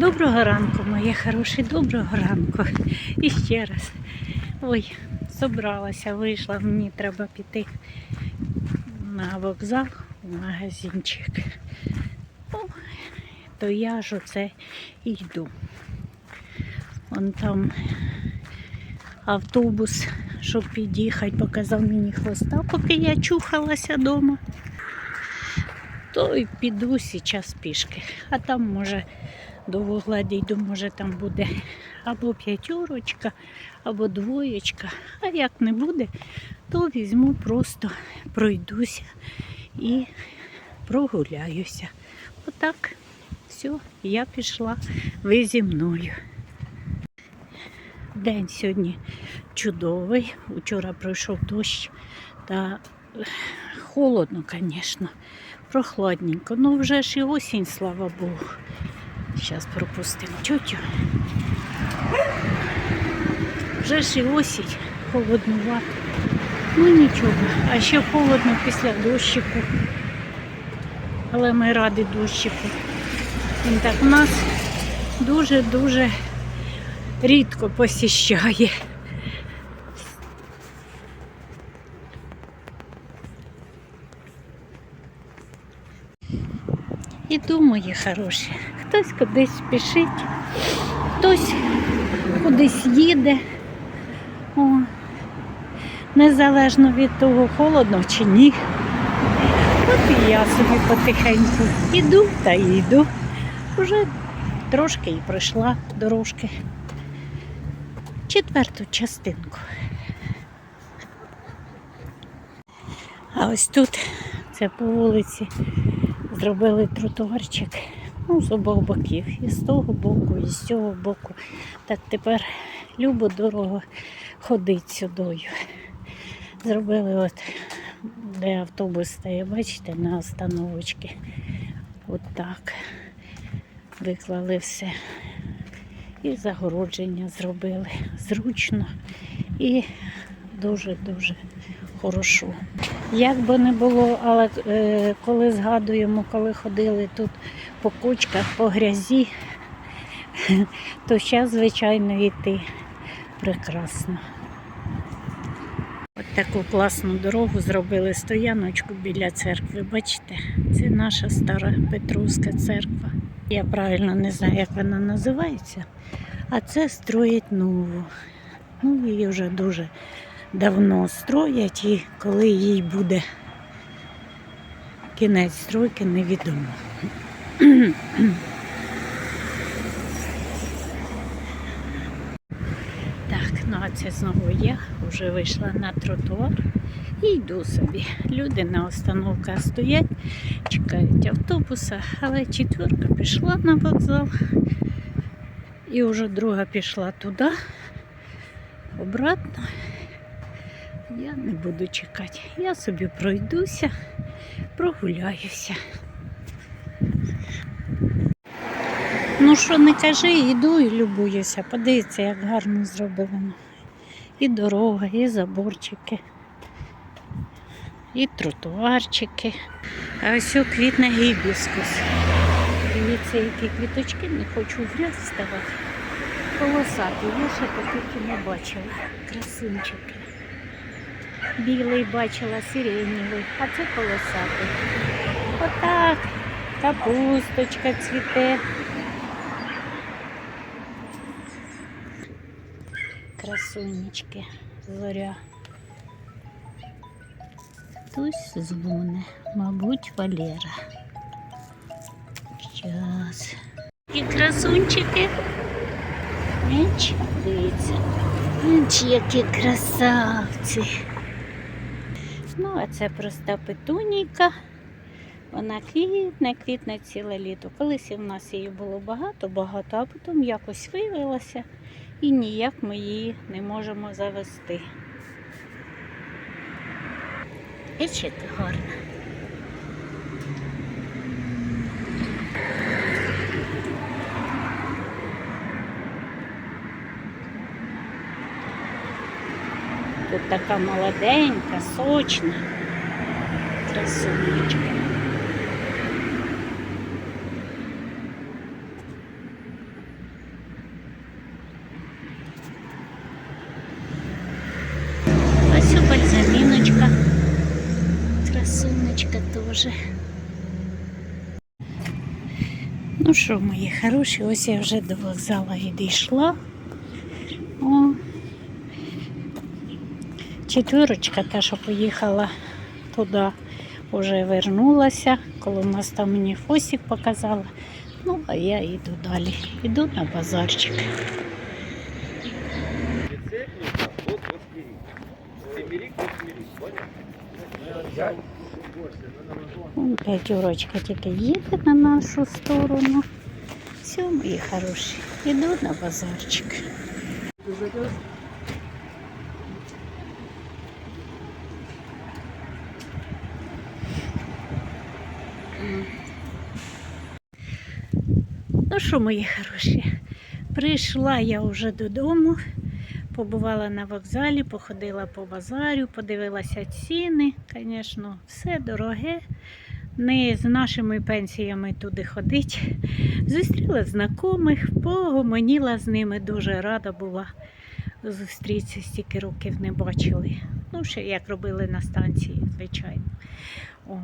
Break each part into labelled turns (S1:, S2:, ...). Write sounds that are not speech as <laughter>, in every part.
S1: Доброго ранку, моє хороші, доброго ранку. І ще раз. Ой, собралася, вийшла, мені треба піти на вокзал в магазинчик. О, то я ж оце йду. Вон там автобус, щоб під'їхати, показав мені хвоста, поки я чухалася вдома. То й піду зараз пішки. А там може до вугла дійду, може там буде або п'ятерочка, або двоєчка. А як не буде, то візьму просто пройдуся і прогуляюся. Отак. Все, я пішла, ви зі мною. День сьогодні чудовий. Учора пройшов дощ та холодно, звісно, прохладненько. Ну вже ж і осінь, слава Богу. Зараз пропустимо тютю. Вже ж і осінь, холоднувато. Ну нічого, а ще холодно після дощику. Але ми раді дощику. Він так у нас дуже-дуже рідко посіщає. Іду, мої хороші. Хтось кудись спішить, хтось кудись їде. О, незалежно від того, холодно чи ні. От і я собі потихеньку іду та йду. Уже трошки і пройшла дорожки. Четверту частинку. А ось тут, це по вулиці, зробили тротуарчик ну, з обох боків. І з того боку, і з цього боку. Так тепер любо дорого ходить сюдою. Зробили от, де автобус стає, бачите, на остановочці. От так. Виклали все. І загородження зробили зручно і дуже-дуже хорошо. Як би не було, але е, коли згадуємо, коли ходили тут по кочках, по грязі, <laughs> то зараз, звичайно, йти прекрасно. От таку класну дорогу зробили стояночку біля церкви. Бачите, це наша стара Петровська церква. Я правильно не знаю, як вона називається, а це строять нову. Ну, її вже дуже давно строять, і коли їй буде кінець стройки, невідомо. Так, ну а це знову я вже вийшла на тротуар і йду собі. Люди на остановках стоять, чекають автобуса, але четверка пішла на вокзал і вже друга пішла туди, обратно. Не буду чекати. Я собі пройдуся, прогуляюся. Ну що не кажи, йду і любуюся. Подивіться, як гарно зроблено. І дорога, і заборчики, і тротуарчики. А ось квітне гібіскус. Дивіться, які квіточки, не хочу в ряд вставати. Полосаті, я ще таких не бачила. Красунчики. Білий бачила, сиренєвий, а це полосатий. Отак. Капусточка цвіте. Красунечки, зоря. Хтось дзвоне, мабуть, Валера. Щас. І красунчики. Менч, дивіться. Менч, які красавці. А це проста петунійка. Вона квітне, квітне ціле літо. Колись в нас її було багато-багато, а потім якось виявилася і ніяк ми її не можемо завести. І яка гарна. тут така молоденька, сочна, красунечка. Ось у бальзаміночка, теж. Ну що, мої хороші, ось я вже до вокзалу відійшла. Четвірочка, та, що поїхала туди, вже вернулася. Коло моста мені фосик показала. Ну, а я йду далі. Йду на базарчик. П'ятерочка тільки їде на нашу сторону. Все, мої хороші, іду на базарчик. Що, мої хороші, прийшла я вже додому, побувала на вокзалі, походила по базарю, подивилася ціни. Звісно, все дороге. Не з нашими пенсіями туди ходить. Зустріла знайомих, погомоніла з ними, дуже рада була зустрітися, стільки років не бачили. Ну, ще як робили на станції, звичайно. О.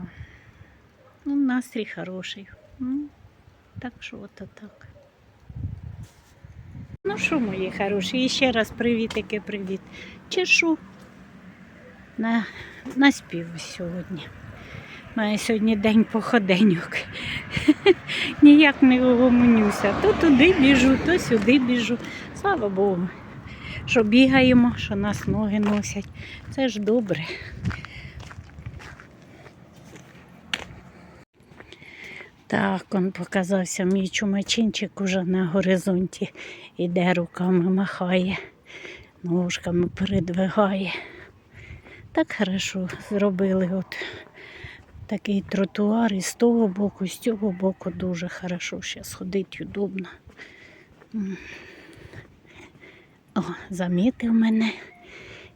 S1: Ну, настрій хороший. Так що ото так. Ну що, мої хороші, і ще раз привіт. Чешу на, на спів сьогодні. У мене сьогодні день походеньок. <laughs> Ніяк не угомонюся. То туди біжу, то сюди біжу. Слава Богу, що бігаємо, що нас ноги носять. Це ж добре. Так, он показався мій чумачинчик уже на горизонті. Іде руками махає, ножками передвигає. Так хорошо зробили от такий тротуар і з того боку, з цього боку дуже хорошо. Зараз ходить удобно. О, замітив мене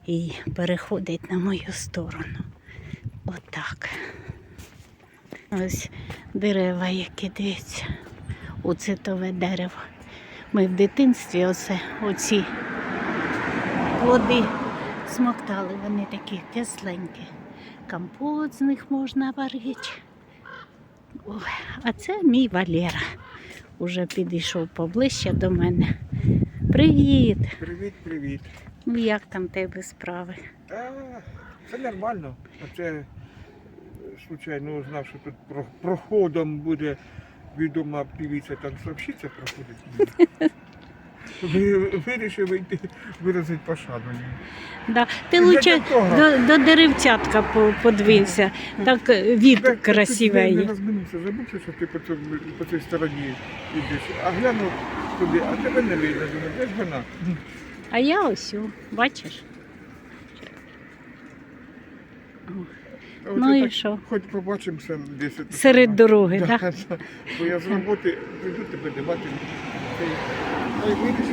S1: і переходить на мою сторону. Отак. Ось дерева, які дивіться, оцитове дерево. Ми в дитинстві оце, оці плоди смоктали, вони такі кисленькі. Компот з них можна варити. Ой, а це мій Валера. Уже підійшов поближче до мене. Привіт!
S2: Привіт, привіт.
S1: Ну як там тебе справи?
S2: А, це нормально. Оце случайно узнав, що тут проходом буде відома півіця танцовщиця проходить. Вирішив йти виразити пошану.
S1: Да. Ти лучше
S2: до
S1: до, деревцятка подвинься. Так від
S2: Так, Я
S1: красивий.
S2: не розминувся, забувся, що ти по, цьому, по цій стороні йдеш. А глянув туди, а тебе не видно. Думаю, де ж вона?
S1: А я ось, бачиш? Ну і
S2: так
S1: що?
S2: Хоч побачимося десь.
S1: Серед дороги, так?
S2: да. Бо я з роботи прийду тебе давати. Ой, видиш,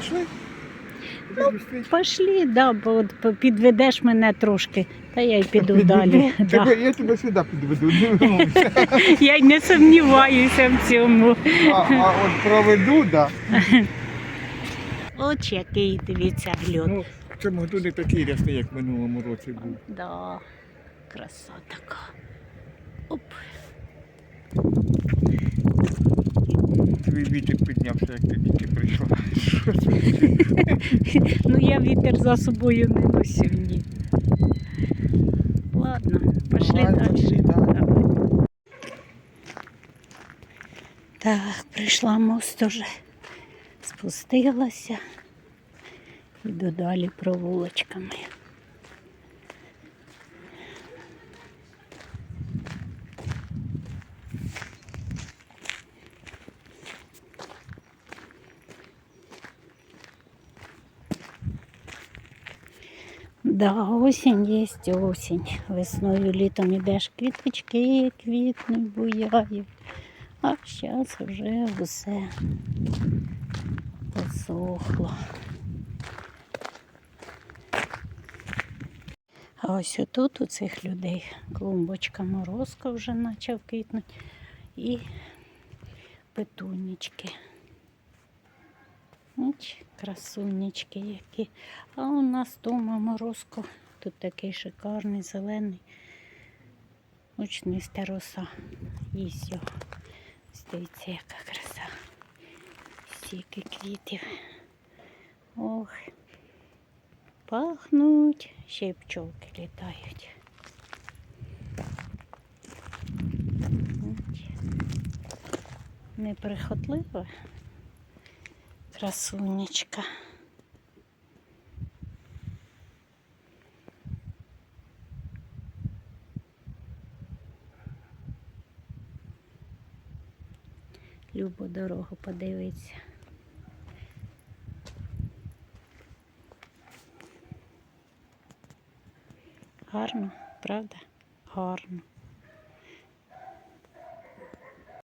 S2: пішли?
S1: Ну. Пошли, да, бо от підведеш мене трошки, та я й піду далі.
S2: Ну,
S1: Да.
S2: я тебе сюди підведу. ну, <laughs>
S1: Я й не сумніваюся в цьому.
S2: а, а от проведу, да.
S1: От який дивіться льот.
S2: Ну, в цьому году не такий рясний, як в минулому році був.
S1: Да, краса така. Оп.
S2: Твій вітик піднявся, як ти тільки прийшла.
S1: Ну я вітер за собою не носив ні. Ладно, пошли далі. Так, прийшла мост уже. Спустилася. Іду далі провулочками. Да, осінь є осінь. Весною літом ідеш квіточки, квітнуть, буяють. А зараз вже все посохло. А ось отут у цих людей клумбочка морозка вже почав квітнути. І петунічки. Ось красунечки які. А у нас дома морозко. Тут такий шикарний, зелений. Учниста роса. Їсть його. Дивіться, яка краса. Стільки квітів. Ох. Пахнуть. Ще й пчолки літають. Ось. Красунечка. Любо дорогу подивиться. Гарно, правда? Гарно.